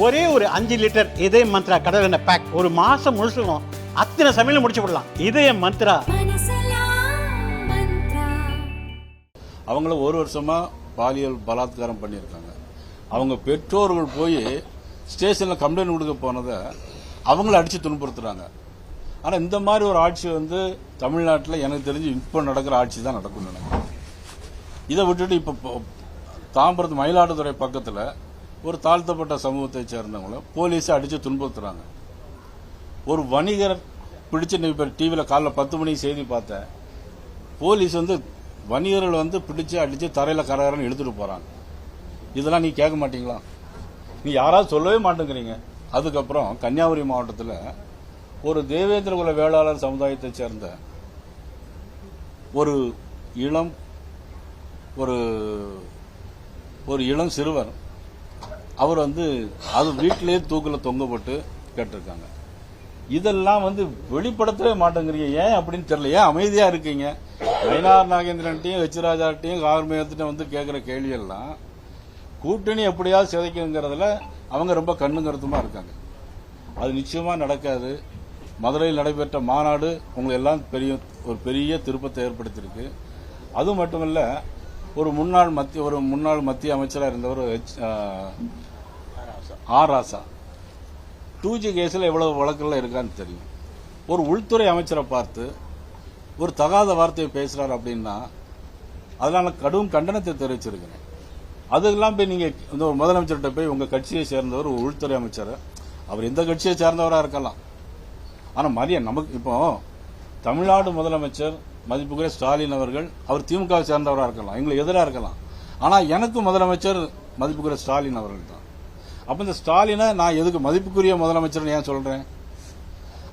ஒரே ஒரு அஞ்சு லிட்டர் இதய மந்த்ரா கடல் எண்ணெய் பேக் ஒரு மாசம் முழுசுக்கும் அத்தனை சமையலும் முடிச்சு விடலாம். இதய மந்த்ரா. அவங்கள ஒரு வருஷமா பாலியல் பலாத்காரம் பண்ணியிருக்காங்க. அவங்க பெற்றோர்கள் போய் ஸ்டேஷன்ல கம்ப்ளைண்ட் கொடுக்க போனதை அவங்கள அடிச்சு துன்புறுத்துறாங்க. ஆனா இந்த மாதிரி ஒரு ஆட்சி வந்து தமிழ்நாட்டில் எனக்கு தெரிஞ்சு இப்போ நடக்கிற ஆட்சி தான் நடக்கும் நினைக்கிறேன். இதை விட்டுட்டு இப்போ தாம்பரத்து மயிலாடுதுறை பக்கத்தில் ஒரு தாழ்த்தப்பட்ட சமூகத்தை சேர்ந்தவங்கள போலீஸை அடித்து துன்புறுத்துறாங்க. ஒரு வணிகர் பிடிச்சு நீ இப்போ டிவியில் காலைல பத்து மணிக்கு செய்தி பார்த்தேன். போலீஸ் வந்து வணிகர்கள் வந்து பிடிச்சு அடித்து தரையில் கரகரன்னு எடுத்துகிட்டு போகிறாங்க இதெல்லாம் நீ கேட்க மாட்டீங்களா? நீ யாராவது சொல்லவே மாட்டேங்கிறீங்க. அதுக்கப்புறம் கன்னியாகுமரி மாவட்டத்தில் ஒரு தேவேந்திர குல வேளாளர் சமுதாயத்தை சேர்ந்த ஒரு இளம் ஒரு ஒரு இளம் சிறுவர் அவர் வந்து அது வீட்டிலேயே தூக்கில் தொங்கப்பட்டு கேட்டிருக்காங்க. இதெல்லாம் வந்து வெளிப்படுத்தவே மாட்டேங்கிறீங்க. ஏன் அப்படின்னு தெரியல. ஏன் அமைதியாக இருக்கீங்க? நயனார் நாகேந்திரன்ட்டையும் ஹெச்ராஜாட்டையும் கார்மேகத்திட்டையும் வந்து கேட்குற கேள்வியெல்லாம் கூட்டணி எப்படியாவது சிதைக்குங்கிறதுல அவங்க ரொம்ப கண்ணுங்கருத்துமாக இருக்காங்க. அது நிச்சயமாக நடக்காது. மதுரையில் நடைபெற்ற மாநாடு உங்களை எல்லாம் பெரிய ஒரு பெரிய திருப்பத்தை ஏற்படுத்தியிருக்கு. அது மட்டுமல்ல ஒரு முன்னாள் மத்திய ஒரு முன்னாள் மத்திய அமைச்சராக இருந்தவர் ஆர் ராசா டூ ஜி கேஸில் எவ்வளவு வழக்குகள் இருக்கான்னு தெரியும். ஒரு உள்துறை அமைச்சரை பார்த்து ஒரு தகாத வார்த்தையை பேசுகிறார் அப்படின்னா அதனால் கடும் கண்டனத்தை தெரிவிச்சிருக்கிறேன். அதெல்லாம் போய் நீங்கள் இந்த ஒரு முதலமைச்சர்கிட்ட போய் உங்கள் கட்சியை சேர்ந்தவர் ஒரு உள்துறை அமைச்சர். அவர் எந்த கட்சியை சேர்ந்தவராக இருக்கலாம். ஆனால் மரியா நமக்கு இப்போ தமிழ்நாடு முதலமைச்சர் மதிப்புக்குரிய ஸ்டாலின் அவர்கள் அவர் திமுகவை சேர்ந்தவராக இருக்கலாம். எங்களுக்கு எதிராக இருக்கலாம். ஆனால் எனக்கு முதலமைச்சர் மதிப்புக்குரிய ஸ்டாலின் அவர்கள் தான். அப்ப இந்த ஸ்டாலினை நான் எதுக்கு மதிப்புக்குரிய முதலமைச்சர்னு ஏன் சொல்றேன்?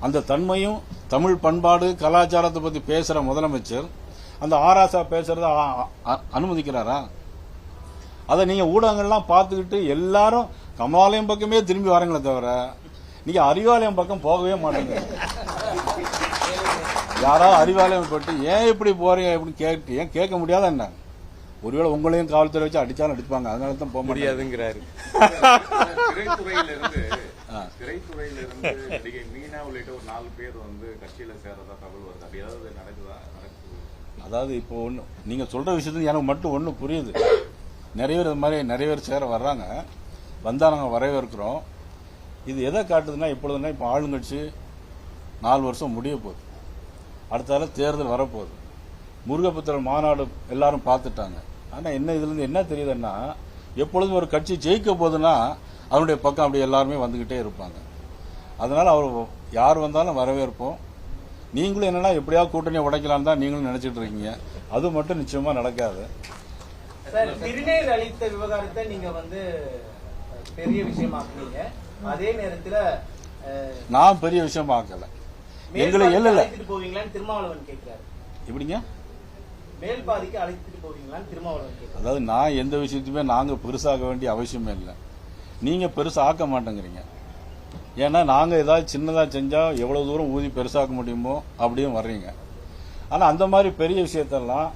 அந்த தன்மையும் தமிழ் பண்பாடு கலாச்சாரத்தை பத்தி பேசுற முதலமைச்சர் அந்த ஆராசா பேசுறத அனுமதிக்கிறாரா? அதை நீங்க ஊடகங்கள்லாம் பார்த்துக்கிட்டு எல்லாரும் கமலாலயம் பக்கமே திரும்பி வரங்களே தவிர நீங்க அறிவாலயம் பக்கம் போகவே மாட்டேங்க. யாராவது அறிவாலயம் போட்டு ஏன் இப்படி போறீங்க? அப்படின்னு கேட்டு ஏன் கேட்க முடியாத என்ன? ஒருவேளை உங்களையும் காவல்துறை வச்சு அடிச்சாலும் அடிப்பாங்க. அதனால தான் போக முடியாது முடியாதுங்கிறாரு திரைத்துறையிலிருந்து திரைத்துறையிலிருந்து நடிகை மீனா உள்ளிட்ட ஒரு நாலு பேர் வந்து கட்சியில சேரதா தகவல் வருது. அப்படி ஏதாவது நடக்குதா? நடக்குது. அதாவது இப்போ ஒன்று நீங்க சொல்ற விஷயத்துல எனக்கு மட்டும் ஒன்று புரியுது. நிறைய பேர் இது மாதிரி நிறைய பேர் சேர வர்றாங்க. வந்தா நாங்கள் வரவேற்கிறோம். இது எதை காட்டுதுன்னா இப்பொழுதுனா இப்போ ஆளுங்கட்சி நாலு வருஷம் முடிய போகுது. அடுத்தால தேர்தல் வரப்போகுது. முருகப்புத்திரன் மாநாடு எல்லாரும் பார்த்துட்டாங்க. ஆனால் என்ன இதுலேருந்து என்ன தெரியுதுன்னா எப்பொழுதும் ஒரு கட்சி ஜெயிக்க போகுதுன்னா அவனுடைய பக்கம் அப்படி எல்லாருமே வந்துக்கிட்டே இருப்பாங்க. அதனால அவர் யார் வந்தாலும் வரவேற்போம். நீங்களும் என்னன்னா எப்படியாவது கூட்டணியை உடைக்கலான்னு தான் நீங்களும் நினைச்சிட்டு இருக்கீங்க. அது மட்டும் நிச்சயமா நடக்காது. திருநீர் அளித்த விவகாரத்தை நீங்க வந்து பெரிய விஷயமாக்குனீங்க அதே நேரத்துல நான் பெரிய விஷயம் ஆக்கல. எங்களை இல்ல இல்ல திருமாவளவன் கேட்கிறாரு எப்படிங்க? மேல் பாதிக்கு அழைத்துட்டு போவீங்களான்னு திருமாவளவன் அதாவது நான் எந்த விஷயத்தையுமே நாங்க பெருசாக வேண்டிய அவசியமே இல்லை. நீங்க பெருசா ஆக்க மாட்டேங்கிறீங்க. ஏன்னா நாங்க ஏதாவது சின்னதா செஞ்சா எவ்வளவு தூரம் ஊதி பெருசாக்க முடியுமோ அப்படியும் வர்றீங்க. ஆனா அந்த மாதிரி பெரிய விஷயத்தெல்லாம்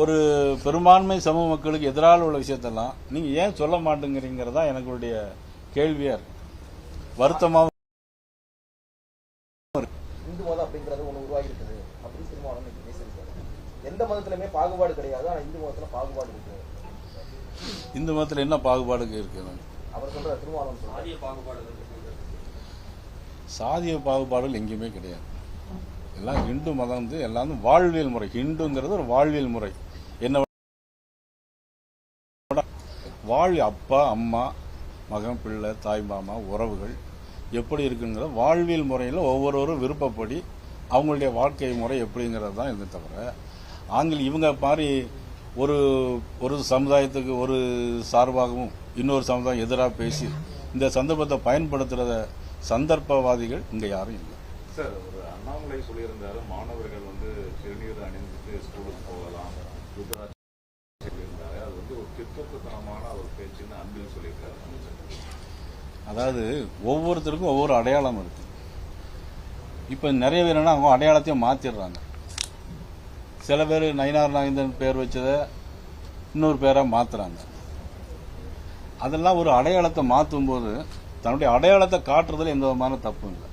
ஒரு பெரும்பான்மை சமூக மக்களுக்கு எதிராக உள்ள விஷயத்தெல்லாம் நீங்க ஏன் சொல்ல மாட்டேங்கிறீங்கிறதா எனக்குடைய கேள்வியா இருக்கு. வருத்தமா இந்து மதம் அப்படிங்கிறது ஒண்ணு உருவாகி இருக்குது அப்படி திருமாவளவன் எந்த மதத்திலுமே பாகுபாடு கிடையாது ஆனா இந்து மதத்துல பாகுபாடு இருக்கு. இந்து மதத்தில் என்ன பாகுபாடு இருக்குது அவர் சொல்ற திருமாவளவன் சொல்றாரு. சாதிய பாகுபாடுகள் எங்கேயுமே கிடையாது. எல்லாம் ஹிந்து மதம் வந்து எல்லாம் வாழ்வியல் முறை. ஹிந்துங்கிறது ஒரு வாழ்வியல் முறை. என்ன வாழ் அப்பா அம்மா மகன் பிள்ளை தாய் மாமா உறவுகள் எப்படி இருக்குங்கிற வாழ்வியல் முறையில் ஒவ்வொருவரும் விருப்பப்படி அவங்களுடைய வாழ்க்கை முறை எப்படிங்கிறது தான் இது தவிர ஆங்கில இவங்க மாதிரி ஒரு ஒரு சமுதாயத்துக்கு ஒரு சார்பாகவும் இன்னொரு சமுதாயம் எதிராக பேசி இந்த சந்தர்ப்பத்தை பயன்படுத்துறத சந்தர்ப்பவாதிகள் இங்க யாரும் இல்லை. சார் ஒரு அண்ணாமலை சொல்லியிருந்தாரு மாணவர்கள் வந்து திருநீர் அணிந்துட்டு ஸ்கூலுக்கு போகலாம். ருத்ராட்சம் சொல்லியிருந்தாரு அது வந்து ஒரு திட்டத்தனமான ஒரு பேச்சுன்னு அன்பில் சொல்லியிருக்காரு அமைச்சர். அதாவது ஒவ்வொருத்தருக்கும் ஒவ்வொரு அடையாளம் இருக்கு. இப்ப நிறைய பேர் என்ன அவங்க அடையாளத்தையும் மாத்திடுறாங்க. சில பேர் நயினார் நாகேந்திரன் பேர் வச்சதை இன்னொரு பேராக மாற்றுறாங்க அதெல்லாம் ஒரு அடையாளத்தை மாற்றும் போது தன்னுடைய அடையாளத்தை காட்டுறதுல எந்த விதமான தப்பும் இல்லை.